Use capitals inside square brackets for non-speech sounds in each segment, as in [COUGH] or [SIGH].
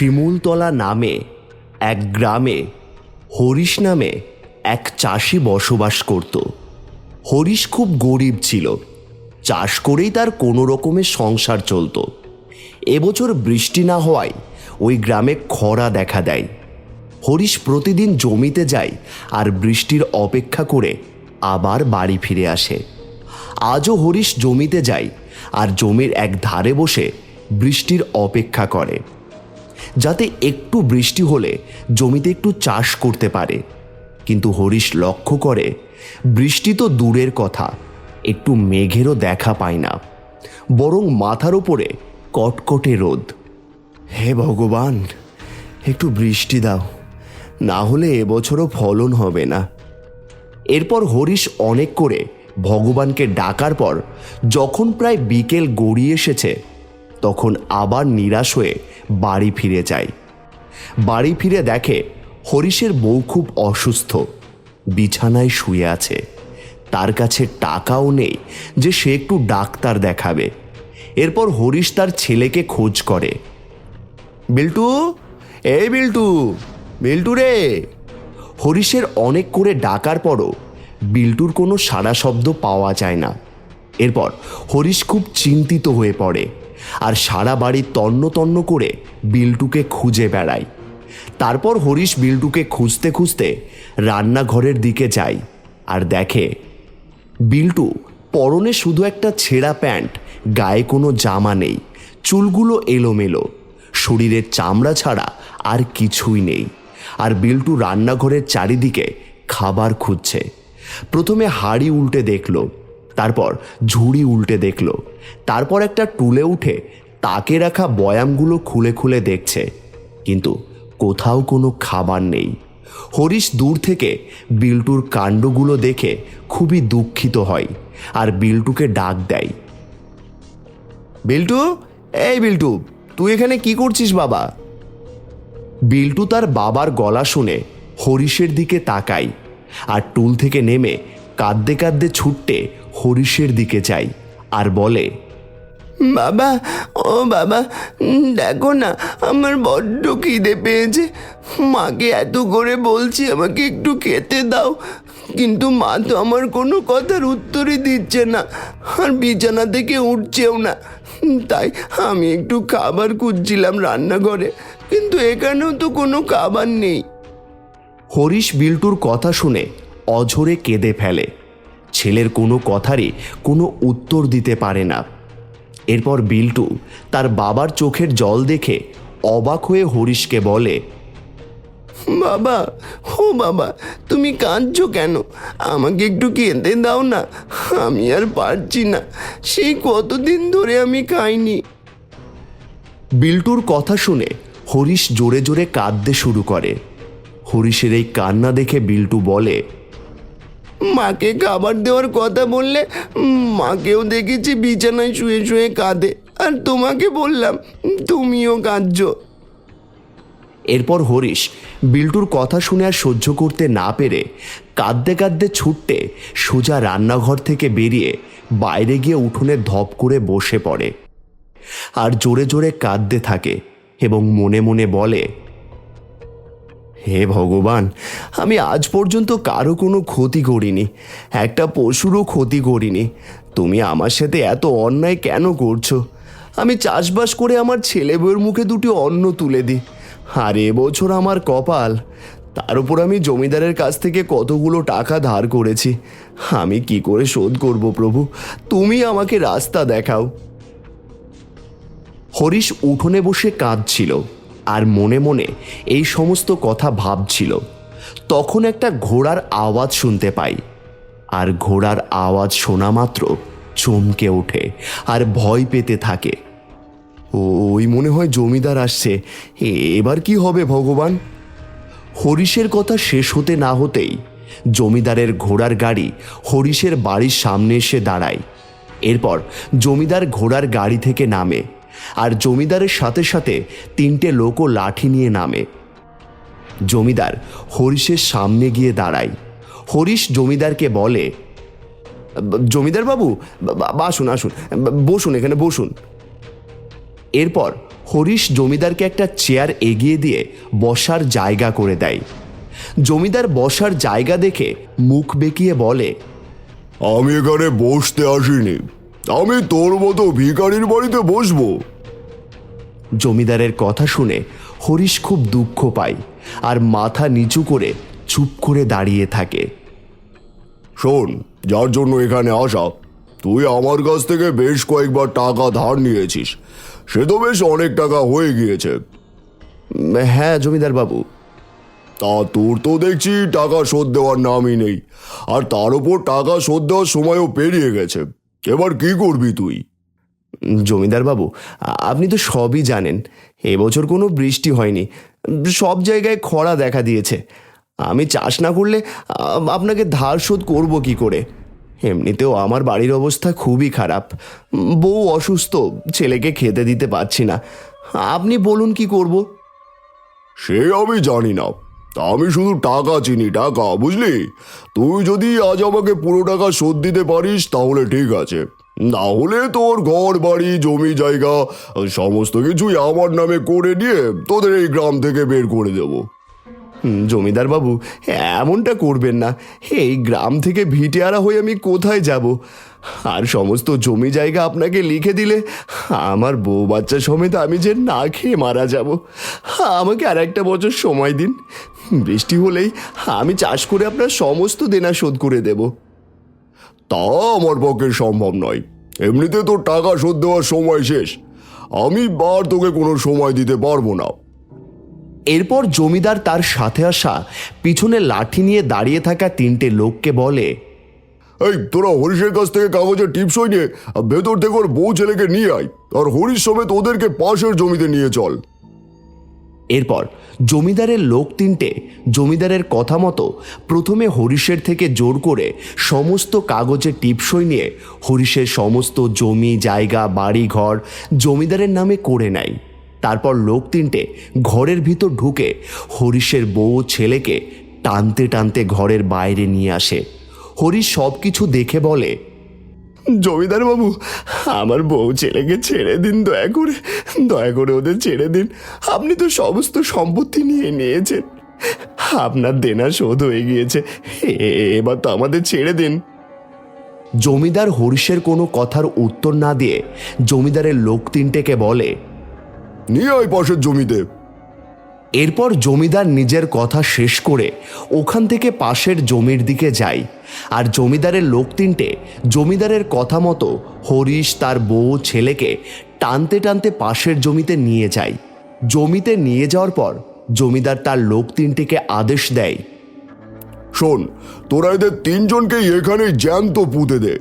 শিমুলতলা নামে এক গ্রামে, হরিশ নামে এক চাষি বসবাস করত। হরিশ খুব গরিব ছিল। চাষ করেই তার কোনো রকমের সংসার চলতো। এবছর বৃষ্টি না হওয়ায় ওই গ্রামে খরা দেখা দেয়। হরিশ প্রতিদিন জমিতে যায় আর বৃষ্টির অপেক্ষা করে আবার বাড়ি ফিরে আসে। আজও হরিশ জমিতে যায় আর জমির এক ধারে বসে বৃষ্টির অপেক্ষা করে। যাতে একটু বৃষ্টি হলে জমিতে একটু চাষ করতে পারে। কিন্তু হরিশ লক্ষ্য করে, বৃষ্টি তো দূরের কথা, একটু মেঘেরও দেখা পায় না। বরং মাথার উপরে কটকটে রোদ। হে ভগবান, একটু বৃষ্টি দাও, না হলে এবছরও ফলন হবে না। এরপর হরিশ অনেক করে ভগবানকে ডাকার পর, যখন প্রায় বিকেল গড়িয়ে এসেছে তখন আবার নিরাশ হয়ে বাড়ি ফিরে যায়। বাড়ি ফিরে দেখে হরিশের বউ খুব অসুস্থ, বিছানায় শুয়ে আছে। তার কাছে টাকাও নেই যে সে একটু ডাক্তার দেখাবে। এরপর হরিশ তার ছেলেকে খোঁজ করে। বিল্টু? এই বিল্টু বিল্টু রে! হরিশের অনেক করে ডাকার পরও বিল্টুর কোনো সাড়া শব্দ পাওয়া যায় না। এরপর হরিশ খুব চিন্তিত হয়ে পড়ে। আর সারা বাড়ি তন্ন তন্ন করে বিল্টুকে খুঁজে বেড়াই তারপর হরিশ বিল্টুকে খুঁজতে খুঁজতে রান্নাঘরের দিকে যায় আর দেখে, বিল্টু পরনে শুধু একটা ছেঁড়া প্যান্ট, গায়ে কোনো জামা নেই, চুলগুলো এলোমেলো, শরীরের চামড়া ছাড়া আর কিছুই নেই। আর বিল্টু রান্নাঘরের চারিদিকে খাবার খুঁজছে। প্রথমে হাড়ি উল্টে দেখল, তারপর ঝুড়ি উল্টে দেখল তারপর একটা টুলে উঠে তাকে রাখা বয়ামগুলো খুলে খুলে দেখছে। কিন্তু কোথাও কোনো খাবার নেই। হরিশ দূর থেকে বিল্টুর কাণ্ডগুলো দেখে খুবই দুঃখিত হয় আর বিল্টুকে ডাক দেয়। বিল্টু, এই বিল্টু, তুই এখানে কি করছিস বাবা? বিল্টু তার বাবার গলা শুনে হরিশের দিকে তাকাই আর টুল থেকে নেমে কাঁদতে কাঁদতে ছুটতে হরিশের দিকে যাই আর বলে বাবা ও বাবা দেখো না আমার বড্ড খিদে পেয়েছে। মাকে এত করে বলছি আমাকে একটু খেতে দাও। কিন্তু মা তো আমার কোনো কথার উত্তরই দিচ্ছে না আর বিছানা থেকে উঠছেও না। তাই আমি একটু খাবার খুঁজছিলাম রান্নাঘরে কিন্তু এখানেও তো কোনো খাবার নেই। হরিশ বিল্টুর কথা শুনে অঝরে কেঁদে ফেলে। ছেলের কোনো কথারই কোনো উত্তর দিতে পারে না। এরপর বিল্টু তার বাবার চোখের জল দেখে অবাক হয়ে হরিশকে বলে বাবা ও বাবা তুমি কাঁদছো কেন? আমাকে একটু খেতে দাও না আমি আর পারছি না সেই কতদিন ধরে আমি খাইনি। বিল্টুর কথা শুনে হরিশ জোরে জোরে কাঁদতে শুরু করে। হরিশের এই কান্না দেখে বিল্টু বলে মাকে খাবার দেওয়ার কথা বললে, মাকেও দেখেছি বিছানায় শুয়ে শুয়ে কাঁদে। আর তোমাকে বললাম, তুমিও কাঁদছো। এরপর হরিশ বিল্টুর কথা শুনে আর সহ্য করতে না পেরে কাঁদতে কাঁদতে ছুটতে সোজা রান্নাঘর থেকে বেরিয়ে বাইরে গিয়ে উঠোনে ধপ করে বসে পড়ে। আর জোরে জোরে কাঁদতে থাকে এবং মনে মনে বলে হে ভগবান, আমি আজ পর্যন্ত কারও কোনো ক্ষতি করিনি, একটা পশুরও ক্ষতি করিনি। তুমি আমার সাথে এত অন্যায় কেন করছ? আমি চাষবাস করে আমার ছেলে বউয়ের মুখে দুটি অন্ন তুলে দিই, আর এবছর আমার কপাল। তার উপর আমি জমিদারের কাছ থেকে কতগুলো টাকা ধার করেছি। আমি কি করে শোধ করব প্রভু? তুমি আমাকে রাস্তা দেখাও। হরিশ উঠোনে বসে কাঁদছিল। আর মনে মনে এই সমস্ত কথা ভাবছিল। তখন একটা ঘোড়ার আওয়াজ শুনতে পাই। আর ঘোড়ার আওয়াজ শোনা মাত্র চমকে ওঠে আর ভয় পেতে থাকে। ওই মনে হয় জমিদার আসছে। এবার কি হবে ভগবান? হরিশের কথা শেষ হতে না হতেই জমিদারের ঘোড়ার গাড়ি হরিশের বাড়ির সামনে এসে দাঁড়ায়। এরপর জমিদার ঘোড়ার গাড়ি থেকে নামে। আর জমিদারের সাথে সাথে তিনটে লোকও লাঠি নিয়ে নামে। জমিদার হরিশের সামনে গিয়ে দাঁড়ায়। হরিশ জমিদারকে বলে, জমিদার বাবু আসুন আসুন, বসুন এখানে, বসুন। এরপর হরিশ জমিদারকে একটা চেয়ার এগিয়ে দিয়ে বসার জায়গা করে দেয়। জমিদার বসার জায়গা দেখে মুখ বেঁকিয়ে বলে, আমি এখানে বসতে আসিনি। আমি তোর মতো ভিখারির বাড়িতে বসবো। জমিদারের কথা শুনে হরিশ খুব দুঃখ পায় আর মাথা নিচু করে চুপ করে দাঁড়িয়ে থাকে। শোন যার জন্য এখানে আসা তুই আমার কাছ থেকে বেশ কয়েকবার টাকা ধার নিয়েছিস। সে তো বেশ অনেক টাকা হয়ে গিয়েছে। হ্যাঁ জমিদার বাবু। তা তোর তো দেখছি টাকা শোধ দেওয়ার নামই নেই আর তার উপর টাকা শোধ দেওয়ার সময়ও পেরিয়ে গেছে। এবার কি করবি তুই? জমিদার বাবু আপনি তো সবই জানেন এবছর কোনো বৃষ্টি হয়নি সব জায়গায় খরা দেখা দিয়েছে। আমি চাষ না করলে আপনাকে ধার শোধ করব কি করে? এমনিতেও আমার বাড়ির অবস্থা খুবই খারাপ। বউ অসুস্থ ছেলেকে খেতে দিতে পারছি না। আপনি বলুন কি করব? সে আমি জানি না। আমি শুধু টাকা চিনি, টাকা, বুঝলি? তুই যদি আজ আমাকে পুরো টাকা শোধ দিতে পারিস, তাহলে ঠিক আছে। না হলে তোর ঘর, বাড়ি, জমি, জায়গা, সমস্ত কিছুই আমার নামে করে নিয়ে তোদের এই গ্রাম থেকে বের করে দেবো। জমিদার বাবু, এমনটা করবেন না। এই গ্রাম থেকে ভিটেয়ারা হয়ে আমি কোথায় যাব? আর সমস্ত জমি, জায়গা আপনাকে লিখে দিলে আমার বউ বাচ্চা সমেত আমি যে না খেয়ে মারা যাব। আমাকে আর একটা বছর সময় দিন। বৃষ্টি হলেই আমি চাষ করে আপনার সমস্ত দেনা শোধ করে দেব। তা আমার পক্ষে সম্ভব নয়। এমনিতে তোর টাকা শোধ দেওয়ার সময় শেষ। আমি বার তোকে কোনো সময় দিতে পারব না। এরপর জমিদার তার সাথে আসা পিছনে লাঠি নিয়ে দাঁড়িয়ে থাকা তিনটে লোককে বলে এই তোরা হরিশের কাছ থেকে কাগজের টিপসই নিয়ে ভেতর থেকে ওর বউ ছেলেকে নিয়ে আয়। আর হরিশ সমেত ওদেরকে পাশের জমিতে নিয়ে চল। এরপর জমিদারের লোক তিনটে জমিদারের কথা মতো প্রথমে হরিশের থেকে জোর করে সমস্ত কাগজে টিপসই নিয়ে হরিশের সমস্ত জমি, জায়গা, বাড়ি, ঘর জমিদারের নামে করে নেয়। তারপর লোক তিনটে ঘরের ভিতর ঢুকে হরিশের বউ ছেলেকে টানতে টানতে ঘরের বাইরে নিয়ে আসে। হরিশ সব কিছু দেখে বলে জমিদার বাবু আমার বউ ছেলেকে ছেড়ে দিন দয়া করে দয়া করে ওদের ছেড়ে দিন। আপনি তো সমস্ত সম্পত্তি নিয়ে নিয়েছেন। আপনার দেনা শোধ হয়ে গিয়েছে এ- এবার তো আমাদের ছেড়ে দিন। জমিদার হরিশের কোনো কথার উত্তর না দিয়ে জমিদারের লোক তিনটেকে বলে নিয়ে ওই পাশের জমিতে। এরপর জমিদার নিজের কথা শেষ করে ওখান থেকে পাশের জমির দিকে যায়। আর জমিদারের লোক তিনটে জমিদারের কথা মতো হরিশ তার বউ ছেলেকে টানতে টানতে পাশের জমিতে নিয়ে যায়। জমিতে নিয়ে যাওয়ার পর জমিদার তার লোক তিনটিকে আদেশ দেয়। শোন তোরা এদের তিনজনকেই এখানে জ্যান্ত পুঁতে দে।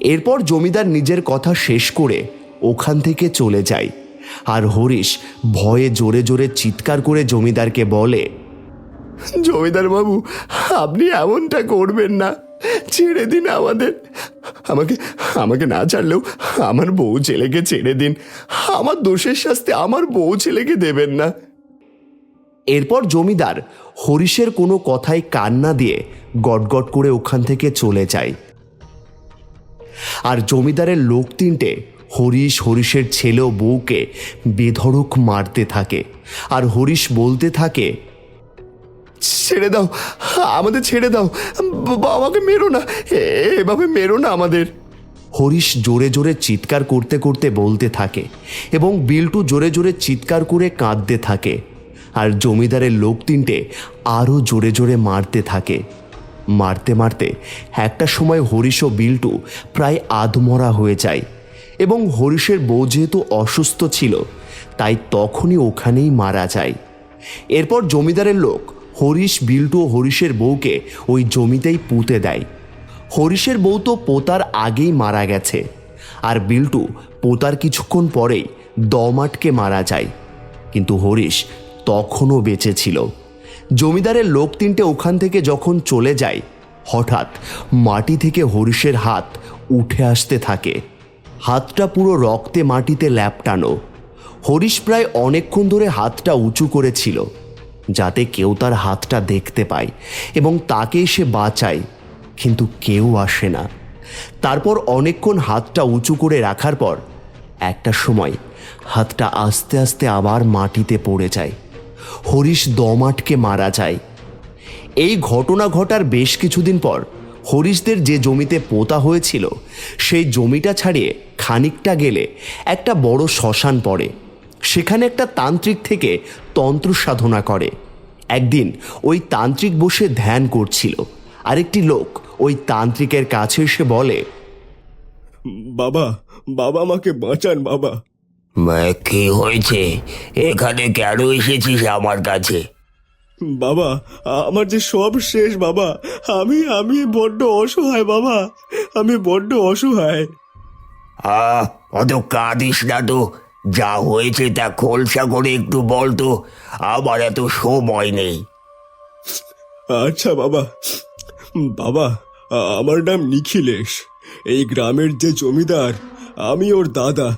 এরপর জমিদার নিজের কথা শেষ করে ওখান থেকে চলে যায়। আর হরিশ ভয়ে জোরে জোরে চিৎকার করে জমিদারকে বলে জমিদার বাবু আপনি এমনটা করবেন না। ছেড়ে দিন আমাদের। আমাকে আমাকে না ছাড়লেও আমার বউ ছেলেকে ছেড়ে দিন। আমার দোষের শাস্তি আমার বউ ছেলেকে দেবেন না। এরপর জমিদার হরিশের কোনো কথায় কান না দিয়ে গটগট করে ওখান থেকে চলে যায়। আর জমিদারের লোক তিনটে হরিশ হরিশের ছেলে বউকে বেধড়ক মারতে থাকে। আর হরিশ বলতে থাকে, ছেড়ে দাও, আমাদের ছেড়ে দাও। বাবাকে মেরো না এভাবে মেরো না আমাদের। হরিশ জোরে জোরে চিৎকার করতে করতে বলতে থাকে এবং বিল্টু জোরে জোরে চিৎকার করে কাঁদতে থাকে। আর জমিদারের লোক তিনটে আরও জোরে জোরে মারতে থাকে। মারতে মারতে একটা সময় হরিশ ও বিল্টু প্রায় আধমরা হয়ে যায়। এবং হরিশের বউ যেহেতু অসুস্থ ছিল, তাই তখনই ওখানেই মারা যায়। এরপর জমিদারের লোক হরিশ বিল্টু ও হরিশের বউকে ওই জমিতেই পুঁতে দেয়। হরিশের বউ তো পোতার আগেই মারা গেছে, আর বিল্টু পোতার কিছুক্ষণ পরেই দম আটকে মারা যায়। কিন্তু হরিশ তখনও বেঁচে ছিল। জমিদারের লোক তিনটে ওখান থেকে যখন চলে যায়, হঠাৎ মাটি থেকে হরিশের হাত উঠে আসতে থাকে। হাতটা পুরো রক্তে মাটিতে ল্যাপটানো হরিশ প্রায় অনেকক্ষণ ধরে হাতটা উঁচু করেছিল, যাতে কেউ তার হাতটা দেখতে পায় এবং তাকে সে বাঁচায়, কিন্তু কেউ আসে না। তারপর অনেকক্ষণ হাতটা উঁচু করে রাখার পর একটা সময় হাতটা আস্তে আস্তে আবার মাটিতে পড়ে যায়। হরিশ দম আটকে মারা যায়। এই ঘটনা ঘটার বেশ কিছুদিন পর হরিশদের যে জমিতে পোতা হয়েছিল সেই জমিটা ছাড়িয়ে খানিকটা গেলে একটা বড় শ্মশান পড়ে। সেখানে একটা তান্ত্রিক থেকে তন্ত্র সাধনা করে। একদিন ওই তান্ত্রিক বসে ধ্যান করছিল। আরেকটি লোক ওই তান্ত্রিকের কাছে এসে বলে বাবা বাবা আমাকে বাঁচান বাবা। কি হয়েছে? এখানে কেন এসেছিস আমার কাছে? বাবা আমার যে সব শেষ বাবা। আমি আমি বড্ড অসহায় বাবা। আমি বড্ড অসহায়। আহ অত কাঁদিস না তো। যা হয়েছে তা খোলসা করে একটু বল তো। আমার এত সময় নেই। আচ্ছা বাবা। বাবা আমার নাম নিখিলেশ। এই গ্রামের যে জমিদার আমি ওর দাদা।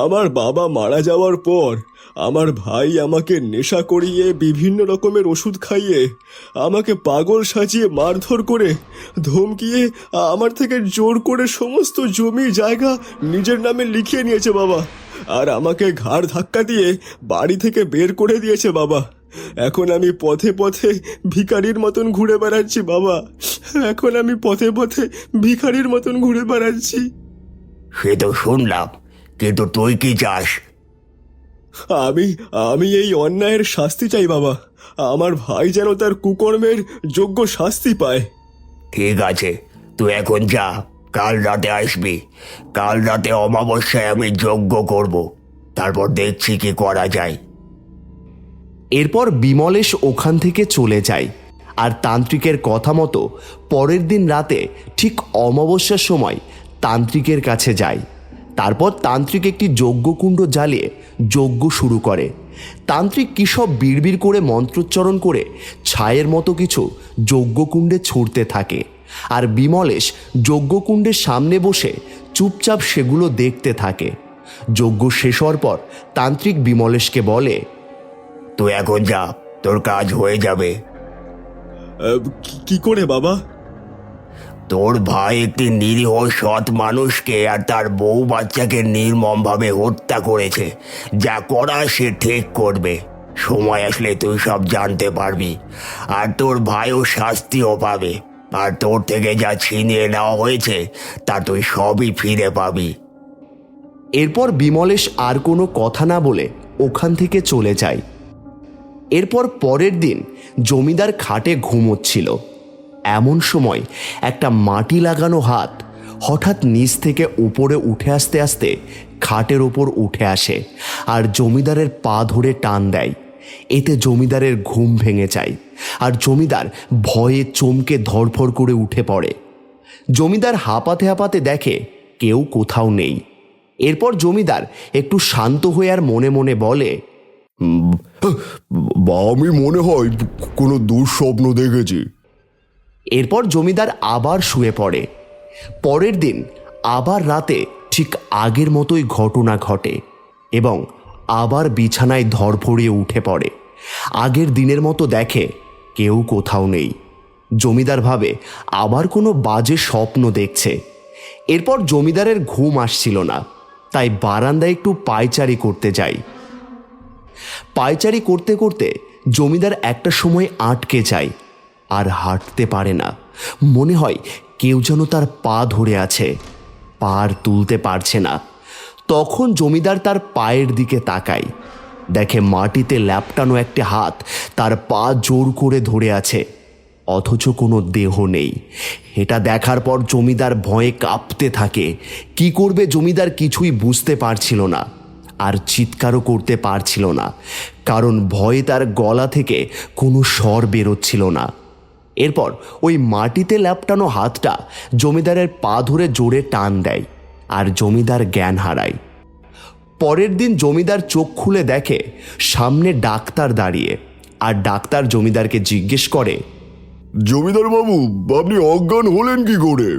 আমার বাবা মারা যাওয়ার পর আমার ভাই আমাকে নেশা করিয়ে বিভিন্ন রকমের ওষুধ খাইয়ে আমাকে পাগল সাজিয়ে মারধর করে, ধমকিয়ে আমার থেকে জোর করে সমস্ত জমি জায়গা নিজের নামে লিখিয়ে নিয়েছে বাবা। আর আমাকে ঘাড় ধাক্কা দিয়ে বাড়ি থেকে বের করে দিয়েছে বাবা। এখন আমি পথে পথে ভিখারির মতন ঘুরে বেড়াচ্ছি বাবা। এখন আমি পথে পথে ভিখারির মতন ঘুরে বেড়াচ্ছি। সে তো শুনলাম কিন্তু তুই কি চাস? আমি আমি এই অন্যায়ের শাস্তি চাই বাবা। আমার ভাই যেন তার কুকর্মের যোগ্য শাস্তি পায়। ঠিক আছে তুই এখন যা কাল রাতে আসবি। কাল রাতে অমাবস্যায় আমি যজ্ঞ করব। তারপর দেখছি কি করা যায়। এরপর বিমলেশ ওখান থেকে চলে যায়। আর তান্ত্রিকের কথা মতো পরের দিন রাতে ঠিক অমাবস্যার সময় তান্ত্রিকের কাছে যায়। তারপর তান্ত্রিক একটি যজ্ঞকুণ্ড জ্বালিয়ে যজ্ঞ শুরু করে। তান্ত্রিক কী সব বিড়বিড় করে মন্ত্রোচ্চারণ করে ছায়ের মতো কিছু যজ্ঞকুণ্ডে ছুঁড়তে থাকে। আর বিমলেশ যজ্ঞকুণ্ডের সামনে বসে চুপচাপ সেগুলো দেখতে থাকে। যজ্ঞ শেষ হওয়ার পর তান্ত্রিক বিমলেশকে বলে, তুই এখন যা, তোর কাজ হয়ে যাবে। কি করে বাবা? তোর ভাই একটি নিরীহ সৎ মানুষকে আর তার বউ বাচ্চাকে নির্মমভাবে হত্যা করেছে। যা করা সে ঠিক করবে। সময় আসলে তুই সব জানতে পারবি। আর তোর ভাইও শাস্তিও পাবে। আর তোর থেকে যা ছিনিয়ে নেওয়া হয়েছে, তা তুই সবই ফিরে পাবি। এরপর বিমলেশ আর কোনো কথা না বলে ওখান থেকে চলে যায়। এরপর পরের দিন জমিদার খাটে ঘুমোচ্ছিল। এমন সময় একটা মাটি লাগানো হাত হঠাৎ নিচ থেকে উপরে উঠে আসতে আসতে খাটের ওপর উঠে আসে আর জমিদারের পা ধরে টান দেয়। এতে জমিদারের ঘুম ভেঙে যায় আর জমিদার ভয়ে চমকে ধরফর করে উঠে পড়ে। জমিদার হাঁপাতে হাঁপাতে দেখে কেউ কোথাও নেই। এরপর জমিদার একটু শান্ত হয়ে আর মনে মনে বলে বা, আমি মনে হয় কোনো দুঃস্বপ্ন দেখেছি। এরপর জমিদার আবার শুয়ে পড়ে। পরের দিন আবার রাতে ঠিক আগের মতোই ঘটনা ঘটে এবং আবার বিছানায় ধরফড়িয়ে উঠে পড়ে। আগের দিনের মতো দেখে কেউ কোথাও নেই। জমিদার ভাবে আবার কোনো বাজে স্বপ্ন দেখছে। এরপর জমিদারের ঘুম আসছিল না, তাই বারান্দায় একটু পায়চারি করতে যায় পায়চারি করতে করতে জমিদার একটা সময় আটকে যায় আর হাঁটতে পারে না। মনে হয় কেউ যেন তার পা ধরে আছে পা আর তুলতে পারছে না। তখন জমিদার তার পায়ের দিকে তাকায়। দেখে মাটিতে ল্যাপটানো একটি হাত তার পা জোর করে ধরে আছে, অথচ কোনো দেহ নেই। এটা দেখার পর জমিদার ভয়ে কাঁপতে থাকে। কি করবে জমিদার কিছুই বুঝতে পারছিল না, আর চিৎকারও করতে পারছিল না, কারণ ভয়ে তার গলা থেকে কোনো স্বর বেরোচ্ছিল না। এরপর ওই মাটিতে ল্যাপটানো হাতটা জমিদারের পা ধরে জোরে টান দেয় আর জমিদার জ্ঞান হারায়। পরের দিন জমিদার চোখ খুলে দেখে সামনে ডাক্তার দাঁড়িয়ে আর ডাক্তার জমিদারকে জিজ্ঞেস করে জমিদার বাবু আপনি অজ্ঞান হলেন কি করে?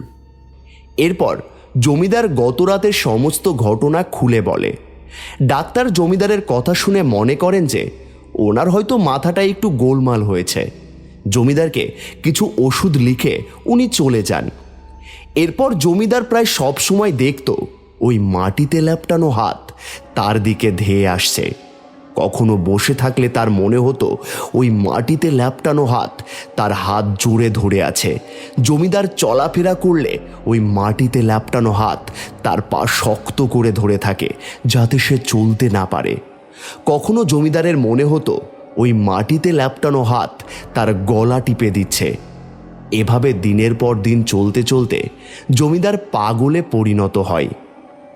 এরপর জমিদার গতরাতের সমস্ত ঘটনা খুলে বলে। ডাক্তার জমিদারের কথা শুনে মনে করেন যে ওনার হয়তো মাথাটা একটু গোলমাল হয়েছে। জমিদারকে কিছু ওষুধ লিখে উনি চলে যান। এরপর জমিদার প্রায় সব সময় দেখত ওই মাটিতে ল্যাপটানো হাত তার দিকে ধেয়ে আসছে। কখনো বসে থাকলে তার মনে হতো ওই মাটিতে ল্যাপটানো হাত তার হাত জুড়ে ধরে আছে। জমিদার চলাফেরা করলে ওই মাটিতে ল্যাপটানো হাত তার পা শক্ত করে ধরে থাকে যাতে সে চলতে না পারে। কখনো জমিদারের মনে হতো ওই মাটিতে ল্যাপটানো হাত তার গলা টিপে দিচ্ছে। এভাবে দিনের পর দিন চলতে চলতে জমিদার পাগলে পরিণত হয়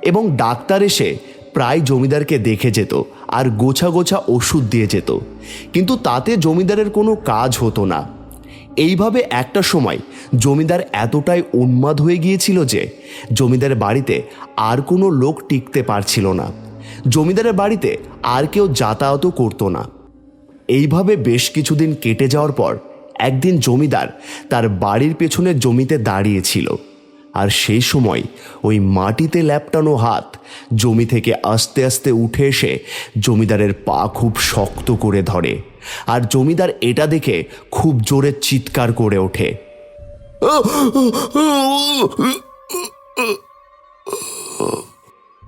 এবং ডাক্তার এসে প্রায় জমিদারকে দেখে যেত আর গোছা গোছা ওষুধ দিয়ে যেত। কিন্তু তাতে জমিদারের কোনো কাজ হতো না। এইভাবে একটা সময় জমিদার এতটাই উন্মাদ হয়ে গিয়েছিল যে জমিদার বাড়িতে আর কোনো লোক টিকতে পারছিল না। জমিদারের বাড়িতে আর কেউ যাতায়াতও করতো না। এইভাবে বেশ কিছুদিন কেটে যাওয়ার পর একদিন জমিদার তার বাড়ির পেছনে জমিতে দাঁড়িয়েছিল। আর সেই সময় ওই মাটিতে ল্যাপটানো হাত জমি থেকে আস্তে আস্তে উঠে এসে জমিদারের পা খুব শক্ত করে ধরে। আর জমিদার এটা দেখে খুব জোরে চিৎকার করে ওঠে। [LAUGHS] [LAUGHS]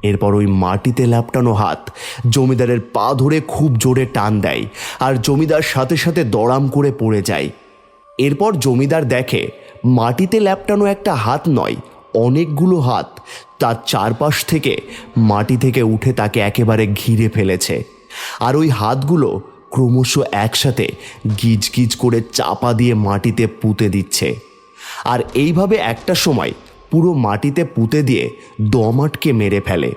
এরপর ওই মাটিতে ল্যাপটানো হাত জমিদারের পা ধরে খুব জোরে টান দেয় আর জমিদার সাথে সাথে দড়াম করে পড়ে যায়। এরপর জমিদার দেখে, মাটিতে ল্যাপটানো একটা হাত নয়, অনেকগুলো হাত। তার চারপাশ থেকে মাটি থেকে উঠে তাকে একেবারে ঘিরে ফেলেছে। আর ওই হাতগুলো ক্রমশ একসাথে গিজ গিজ করে চাপা দিয়ে মাটিতে পুঁতে দিচ্ছে। আর এইভাবে একটা সময় পুরো মাটিতে পুঁতে দিয়ে দম আটকে মেরে ফেলে।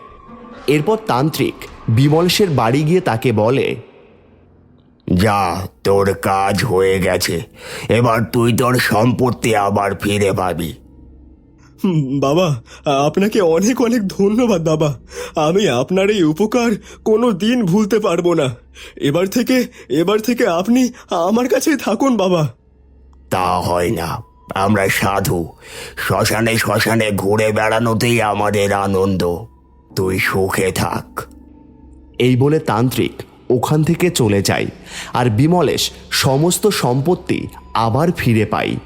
এরপর তান্ত্রিক বিমলেশের বাড়ি গিয়ে তাকে বলে যা তোর কাজ হয়ে গেছে। এবার তুই তোর সম্পত্তি আবার ফিরে পাবি। বাবা আপনাকে অনেক অনেক ধন্যবাদ বাবা। আমি আপনার এই উপকার কোনো দিন ভুলতে পারব না। এবার থেকে এবার থেকে আপনি আমার কাছেই থাকুন বাবা। তা হয় না। আমরা সাধু। শ্মশানে শ্মশানে ঘুরে বেড়ানোতেই আমাদের আনন্দ। তুই সুখে থাক। এই বলে তান্ত্রিক ওখান থেকে চলে যায়। আর বিমলেশ সমস্ত সম্পত্তি আবার ফিরে পায়।